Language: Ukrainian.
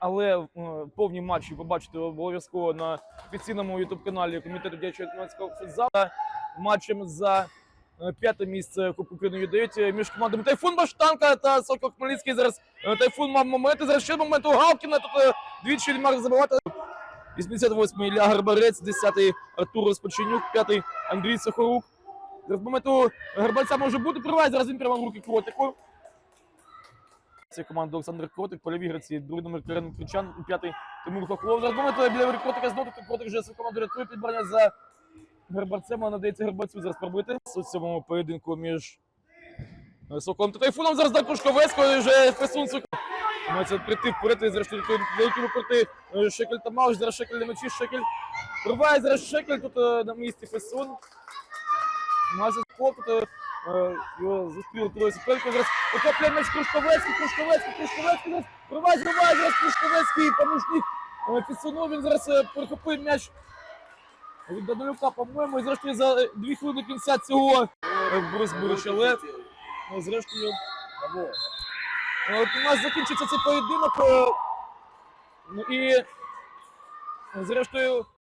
Але е, повні матчі побачите обов'язково на офіційному ютуб-каналі комітету діячого юнацького футзалу. Матчем за е, п'яте місце Кубку України Ю-9 між командами Тайфун Баштанка та Сокол Хмельницький. Зараз е, Тайфун мав моменти. Зараз ще момент у Галкіна. Тут е, двічі він мав забивати. 88-й Ілля Гарбарець, 10-й Артур Розпочинюк, 5-й Андрій Сахорук. Зараз момент у Гарбальця може бути. Привай, зараз він прямо в руки Кротику. Це команда Олександр Кротик, поліві гравці, другий номер Карен Кричан, п'ятий Тимур Хохлов. Зараз біля Кротика знову Кротик вже свою команду рятує підбирання за Гарбарцем, а надається Гарбарцю зараз пробити. У цьому поєдинку між е, Соколом та Тайфуном. Зараз до Кружковецького і вже Фесун Сокол. Мається прийти вперед, і зрештою великі проти Шекель та Мауш, зараз Шекель на мечі, Шекель Пробиває зараз Шекель тут е, на місці Фесун. Майже тут е, його зустріли троє суперників. Зараз покопляє м'яч Кружковецький, Кружковецький, Кружковецький. Зараз пробиває, зриває зараз Кружковецький, помічник е, Фесуну. Він зараз е, перехопив м'яч від Данилюка, по-моєму, і зрештою за е, дві хвилини кінця цього Борис Бурич, але е, зрештою от у нас закінчиться цей поєдинок. Ну і зрештою